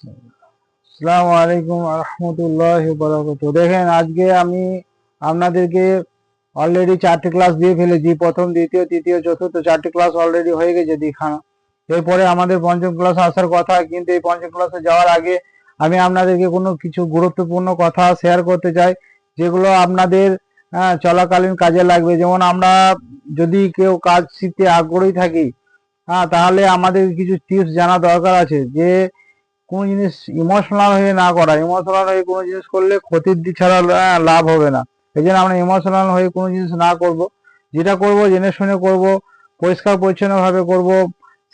আসসালামু আলাইকুম রহমতুল্লাহ বরকত দেখেন, আজকে আমি আপনাদেরকে অলরেডি চারটে ক্লাস দিয়ে ফেলেছি। প্রথম, দ্বিতীয়, তৃতীয়, চতুর্থ, চারটে ক্লাস অলরেডি হয়ে গেছে দেখানো। এরপরে আমাদের পঞ্চম ক্লাস আসার কথা, কিন্তু এই পঞ্চম ক্লাসে যাওয়ার আগে আমি আপনাদেরকে কোনো কিছু গুরুত্বপূর্ণ কথা শেয়ার করতে চাই, যেগুলো আপনাদের চলাকালীন কাজে লাগবে। যেমন আমরা যদি কেউ কাজ শিখতে আগ্রহী থাকি হ্যাঁ তাহলে আমাদের কিছু টিপস জানা দরকার আছে, যে কোনো জিনিস ইমোশনাল হয়ে না করা ইমোশনাল হয়ে কোনো জিনিস করলে ক্ষতির দিক ছাড়া লাভ হবে না। এই জন্য আমরা ইমোশনাল হয়ে কোনো জিনিস না করব। যেটা করব জেনে শুনে করব পরিষ্কার পরিচ্ছন্নভাবে করব।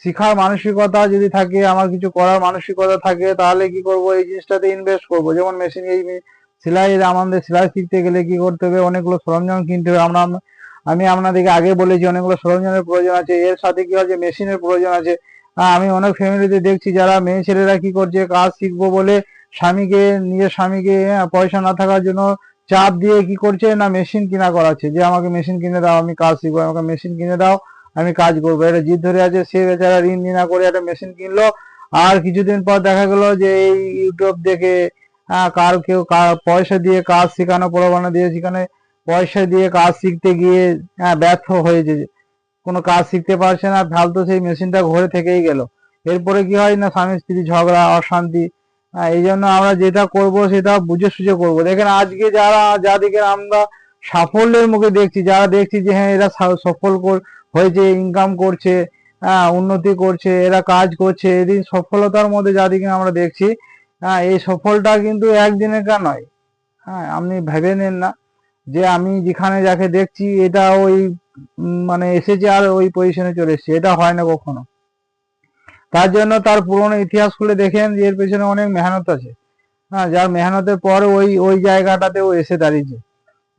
শিখার মানসিকতা যদি থাকে আমার কিছু করার মানসিকতা থাকে তাহলে কি করব? এই জিনিসটাতে ইনভেস্ট করব। যেমন মেশিন এই সেলাই আমাদের সেলাই শিখতে গেলে কি করতে হবে? অনেকগুলো সরঞ্জাম কিনতে হবে। আমরা আমি আপনাদেরকে আগে বলেছি অনেকগুলো সরঞ্জামের প্রয়োজন আছে। এর সাথে কি হচ্ছে মেশিনের প্রয়োজন আছে। হ্যাঁ, আমি অনেক ফ্যামিলিতে দেখছি যারা মেয়ে ছেলেরা কি করছে কাজ শিখব বলে স্বামীকে নিজের স্বামীকে হ্যাঁ, পয়সা না থাকার জন্য চাপ দিয়ে কি করছে না মেশিন কিনা করাচ্ছে যে আমাকে মেশিন কিনে দাও আমি কাজ শিখব আমাকে মেশিন কিনে দাও আমি কাজ করব। এটা জিদ ধরে আছে সে বেচারা ঋণ না করে একটা মেশিন কিনলো। আর কিছুদিন পর দেখা গেল যে এই ইউটিউব দেখে আহ, কার কেউ পয়সা দিয়ে কাজ শেখানো প্রলোভনা দিয়ে সেখানে পয়সা দিয়ে কাজ শিখতে গিয়ে ব্যর্থ হয়েছে। কোনো কাজ শিখতে পারছে না ফালতু সেই মেশিনটা ঘরে থেকেই গেল। এরপরে কি হয় না, স্বামী স্ত্রী ঝগড়া, অশান্তি এই জন্য আমরা যেটা করব সেটা বুঝে সুঝে করব। দেখেন আজকে যারা, যাদেরকে আমরা সাফল্যের মুখে দেখছি, যারা দেখছি যে হ্যাঁ এরা সফল হয়েছে ইনকাম করছে হ্যাঁ উন্নতি করছে, এরা কাজ করছে, এদিন সফলতার মধ্যে যাদেরকে আমরা দেখছি হ্যাঁ এই সফলটা কিন্তু একদিনের কা নয়। হ্যাঁ আপনি ভেবে নেন না যে আমি যেখানে যাকে দেখছি এটা ওই মানে এসেছে আর ওই পজিশনে চলে এসেছে। এটা হয় না কখনো। তার জন্য তার পুরনো ইতিহাস খুলে দেখেন এর পেছনে অনেক মেহনত আছে। হ্যাঁ যার মেহনতের পর ওই ওই জায়গাটাতে ও এসে দাঁড়িয়েছে।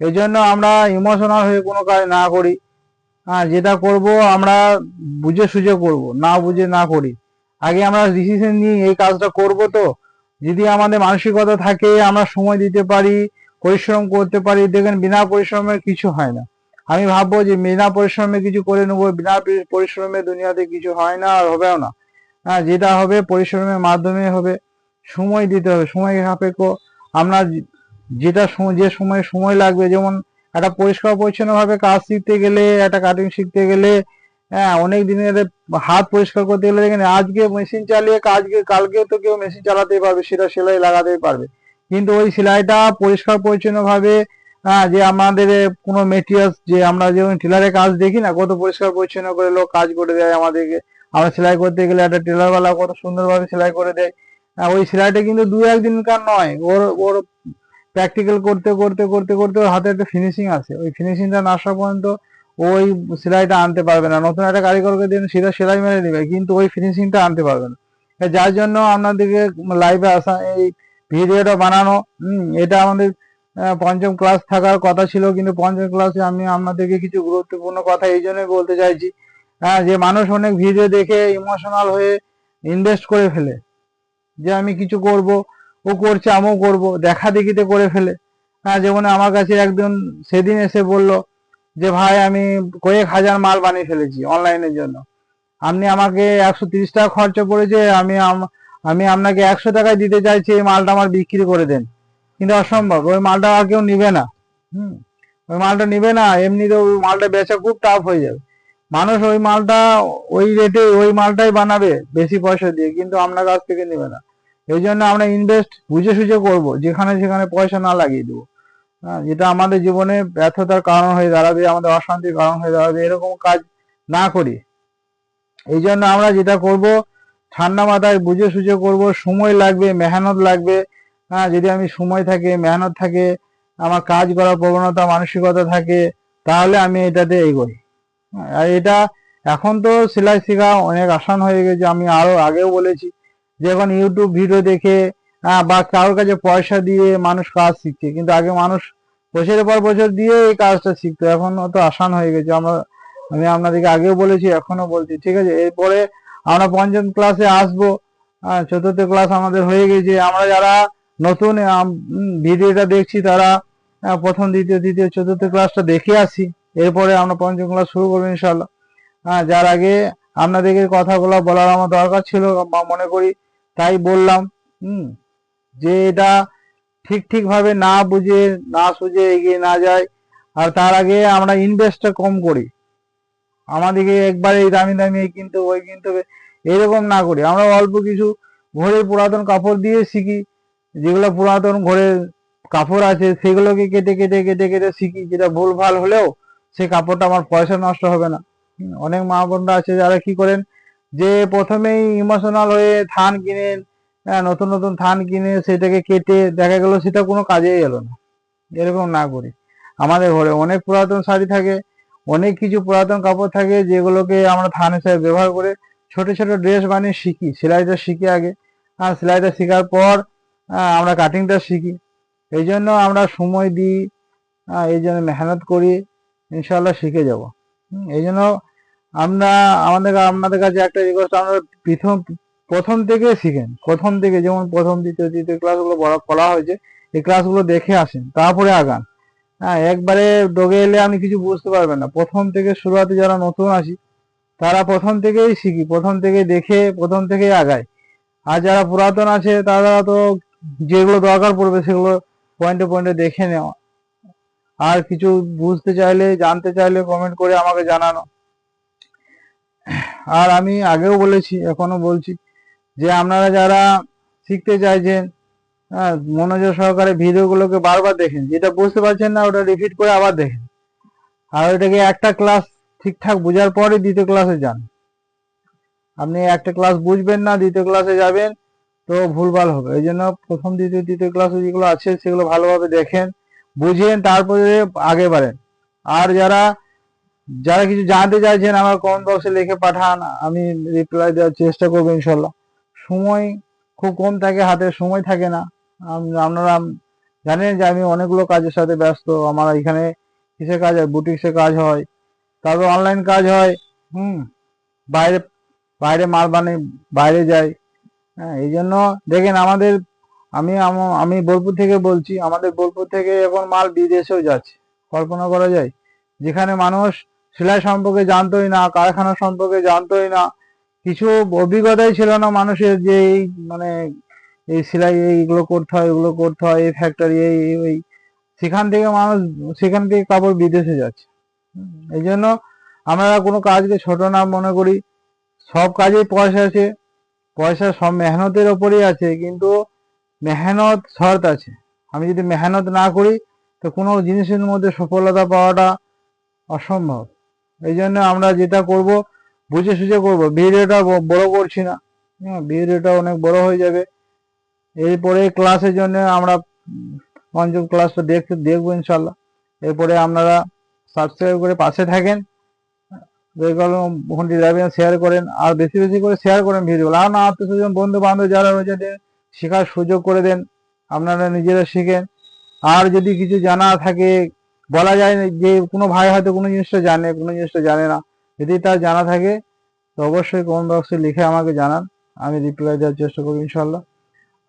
এই জন্য আমরা ইমোশনাল হয়ে কোনো কাজ না করি। হ্যাঁ যেটা করব আমরা বুঝে সুঝে করব, না বুঝে না করি। আগে আমরা ডিসিশন নিই এই কাজটা করব তো। যদি আমাদের মানসিকতা থাকে, আমরা সময় দিতে পারি, পরিশ্রম করতে পারি। দেখেন, বিনা পরিশ্রমের কিছু হয় না। আমি ভাববো যে বিনা পরিশ্রমে কিছু করে নেব, বিনা পরিশ্রমে দুনিয়াতে কিছু হয় না আর হবেও না। হ্যাঁ যেটা হবে পরিশ্রমের মাধ্যমে হবে, সময় দিতে হবে, সময় সাপেক্ষ। আমরা যেটা যে সময় সময় লাগবে, যেমন একটা পরিষ্কার পরিচ্ছন্ন ভাবে কাজ শিখতে গেলে, একটা কাটিং শিখতে গেলে হ্যাঁ অনেক দিনের হাত পরিষ্কার করতে গেলে দেখেন আজকে মেশিন চালিয়ে আজকে কালকে তো কেউ মেশিন চালাতেই পারবে, সেটা সেলাই লাগাতেই পারবে। কিন্তু ওই সেলাইটা পরিষ্কার পরিচ্ছন্ন ভাবে হ্যাঁ, যে আমাদের কোনো মেটেরিয়ালস যে আমরা যেমন টেলারে কাজ দেখি না কত পরিষ্কার পরিচ্ছন্ন করে লোক কাজ করে দেয় আমাদেরকে। আমরা সেলাই করতে গেলে একটা টেলার বালা কত সুন্দরভাবে সেলাই করে দেয়। হ্যাঁ, ওই সেলাইটা কিন্তু দু একদিনকার নয় ওর ওর প্র্যাকটিক্যাল করতে করতে করতে করতে ওর হাতে একটা ফিনিশিং আছে। ওই ফিনিশিংটা না আসা পর্যন্ত ওই সেলাইটা আনতে পারবে না। নতুন একটা কারিগরকে দিন সেটা সেলাই মেরে নেবে কিন্তু ওই ফিনিশিংটা আনতে পারবে না। যার জন্য আপনাদেরকে লাইভে আসা এই ভিডিওটা বানানো এটা আমাদের পঞ্চম ক্লাস থাকার কথা ছিল, কিন্তু পঞ্চম ক্লাসে আমি আপনাদেরকে কিছু গুরুত্বপূর্ণ কথা এই জন্যই বলতে চাইছি হ্যাঁ যে মানুষ অনেক ভিডিও দেখে ইমোশনাল হয়ে ইনভেস্ট করে ফেলে, যে আমি কিছু করব, ও করছে, আমিও করব, দেখা দেখিতে করে ফেলে। হ্যাঁ যেমন আমার কাছে একজন সেদিন এসে বলল যে, ভাই, আমি কয়েক হাজার মাল বানিয়ে ফেলেছি অনলাইনের জন্য। আপনি আমাকে একশো তিরিশ টাকা খরচা পড়েছে আমি আমি আপনাকে একশো টাকায় দিতে চাইছি, এই মালটা আমার বিক্রি করে দেন। কিন্তু অসম্ভব। ওই মালটা আর কেউ নিবে না। হুম? ওই মালটা নিবে না এমনিতে ওই মালটা বেচা খুব টাফ হয়ে যাবে। মানুষ ওই মালটা, ওই রেটে ওই মালটাই বানাবে বেশি পয়সা দিয়ে, কিন্তু আপনার কাছ থেকে নেবে না। এই জন্য আমরা ইনভেস্ট বুঝে সুঝে করব, যেখানে সেখানে পয়সা না লাগিয়ে দেবো। হ্যাঁ যেটা আমাদের জীবনে ব্যর্থতার কারণ হয়ে দাঁড়াবে, আমাদের অশান্তির কারণ হয়ে দাঁড়াবে, এরকম কাজ না করি। এই জন্য আমরা যেটা করব, ঠান্ডা মাথায় বুঝে সুঝে করব, সময় লাগবে, মেহনত লাগবে হ্যাঁ যদি আমি সময় থাকে, মেহনত থাকে, আমার কাজ করার প্রবণতা, মানসিকতা থাকে, তাহলে আমি এটাতে এগোই। আর এটা এখন তো সেলাই শেখা অনেক আসান হয়ে গেছে, আমি আরও আগেও বলেছি, যে এখন ইউটিউব ভিডিও দেখে বা কারোর কাছে পয়সা দিয়ে মানুষ কাজ শিখছে, কিন্তু আগে মানুষ বছরের পর বছর দিয়ে এই কাজটা শিখতো, এখন অত আসান হয়ে গেছে। আমরা, আমি আপনাদেরকে আগেও বলেছি এখনও বলছি, ঠিক আছে? এরপরে আমরা পঞ্চম ক্লাসে আসব চতুর্থ ক্লাস আমাদের হয়ে গেছে। আমরা যারা নতুন ভিডিওটা দেখছি তারা প্রথম, দ্বিতীয়, তৃতীয়, চতুর্থ ক্লাসটা দেখে আসি। এরপরে আমরা পঞ্চম ক্লাস শুরু করব ইনশাল্লাহ হ্যাঁ যার আগে আপনাদেরকে কথাগুলো বলার আমার দরকার ছিল, বা মনে করি তাই বললাম হুম যে এটা ঠিক ঠিকভাবে না বুঝে, না সুঝে এগিয়ে না যায়, আর তার আগে আমরা ইনভেস্টটা কম করি। আমাদেরকে একবারে এই দামি দামি এই কিনতে ওই কিনতে হবে, এরকম না করি। আমরা অল্প কিছু ঘরের পুরাতন কাপড় দিয়ে শিখি যেগুলো পুরাতন ঘরের কাপড় আছে সেগুলোকে কেটে কেটে কেটে কেটে শিখি। যেটা ভুল ভালো হলেও সেই কাপড়টা আমার পয়সা নষ্ট হবে না। অনেক মা বোনরা আছে যারা কি করেন যে প্রথমেই ইমোশনাল হয়ে থান কিনেন হ্যাঁ, নতুন নতুন থান কিনে সেটাকে কেটে দেখা গেল সেটা কোনো কাজেই এলো না। এরকম না করি। আমাদের ঘরে অনেক পুরাতন শাড়ি থাকে অনেক কিছু পুরাতন কাপড় থাকে যেগুলোকে আমরা থান হিসাবে ব্যবহার করে ছোট ছোট ড্রেস বানিয়ে শিখি। সেলাইটা শিখি আগে। আর সেলাইটা শেখার পর আমরা কাটিংটা শিখি। এই জন্য আমরা সময় দিই এই জন্য মেহনত করি ইনশাল্লাহ শিখে যাব। এই জন্য আমরা, আমাদের আপনাদের কাছে একটা রিকোয়েস্ট আমরা প্রথম প্রথম থেকে শিখেন। প্রথম থেকে, যেমন প্রথম, দ্বিতীয়, তৃতীয় ক্লাসগুলো বড় করা হয়েছে, এই ক্লাসগুলো দেখে আসেন, তারপরে আগান। হ্যাঁ একবারে ডগে এলে আপনি কিছু বুঝতে পারবেন না। প্রথম থেকে শুরুয়াতে যারা নতুন আসি, তারা প্রথম থেকেই শিখি, প্রথম থেকে দেখে, প্রথম থেকেই আগায়। আর যারা পুরাতন আছে তারা তো যেগুলো দরকার পড়বে সেগুলো পয়েন্টে পয়েন্টে দেখে নেওয়া। আর কিছু বুঝতে চাইলে, জানতে চাইলে কমেন্ট করে আমাকে জানানো। আর আমি আগেও বলেছি, এখনও বলছি যে আপনারা যারা শিখতে চাইছেন হ্যাঁ মনোযোগ সহকারে ভিডিওগুলোকে বারবার দেখেন, যেটা বুঝতে পারছেন না ওটা রিপিট করে আবার দেখেন। আর ওইটাকে একটা ক্লাস ঠিকঠাক বোঝার পরে দ্বিতীয় ক্লাসে যান। আপনি একটা ক্লাস বুঝবেন না, দ্বিতীয় ক্লাসে যাবেন তো ভুলভাল হবে। এই জন্য প্রথম, দ্বিতীয়, তৃতীয় ক্লাসে যেগুলো আছে, সেগুলো ভালোভাবে দেখেন, বুঝেন, তারপরে আগে বাড়েন। আর যারা যারা কিছু জানতে চাইছেন, আমার কমেন্ট বক্সে লিখে পাঠান, আমি রিপ্লাই দেওয়ার চেষ্টা করব ইনশাল্লাহ। সময় খুব কম থাকে, হাতে সময় থাকে না। আপনারা জানেন যে আমি অনেকগুলো কাজের সাথে ব্যস্ত, আমার এখানে কিসের কাজ হয়? বুটিক্সের কাজ হয়, তারপর অনলাইন কাজ হয়, হুম, বাইরে বাইরে মাল বানিয়ে, বাইরে যাই হ্যাঁ এই জন্য দেখেন আমাদের, আমি আমি বোলপুর থেকে বলছি, আমাদের বোলপুর থেকে এখন মাল বিদেশেও যাচ্ছে। কল্পনা করা যায়, যেখানে মানুষ সেলাই সম্পর্কে জানতোই না, কারখানা সম্পর্কে জানতোই না, কিছু অভিজ্ঞতাই ছিল না মানুষের যে এই মানে এই সেলাই এইগুলো করতে হয় এগুলো করতে হয়, এই ফ্যাক্টরি এই, ওই, সেখান থেকে মানুষ, সেখান থেকে কাপড় বিদেশে যাচ্ছে। এই জন্য আমরা কোনো কাজকে ছোট না মনে করি, সব কাজেই পয়সা আছে পয়সা সব মেহনতের ওপরেই আছে, কিন্তু মেহনত শর্ত আছে। আমি যদি মেহনত না করি, তো কোনো জিনিসের মধ্যে সফলতা পাওয়াটা অসম্ভব। এই জন্য আমরা যেটা করব, বুঝে সুঝে করব। ভিডিওটা বড় করছি না। হ্যাঁ ভিডিওটা অনেক বড় হয়ে যাবে। এরপরে ক্লাসের জন্য আমরা পঞ্চম ক্লাসটা দেখতে দেখব ইনশাল্লাহ। এরপরে আপনারা সাবস্ক্রাইব করে পাশে থাকেন। শেয়ার করেন, আর বেশি বেশি করে শেয়ার করেন ভিডিও আর না আত্মীয় বন্ধু বান্ধব যারা রয়েছে শেখার সুযোগ করে দেন, আপনারা নিজেরা শিখেন। আর যদি কিছু জানা থাকে, বলা যায় যে কোনো ভাই হয়তো কোনো জিনিসটা জানে, কোনো জিনিসটা জানে না। যদি তার জানা থাকে, তো অবশ্যই কমেন্ট বক্সে লিখে আমাকে জানান, আমি রিপ্লাই দেওয়ার চেষ্টা করব ইনশাল্লাহ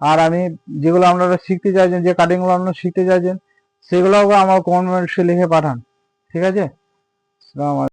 আর আমি যেগুলো আপনারা শিখতে চাইছেন, যে কাটিংগুলো আপনারা শিখতে চাইছেন, সেগুলোও আমার কমেন্ট বক্সে লিখে পাঠান। ঠিক আছে? আসসালামু আলাইকুম।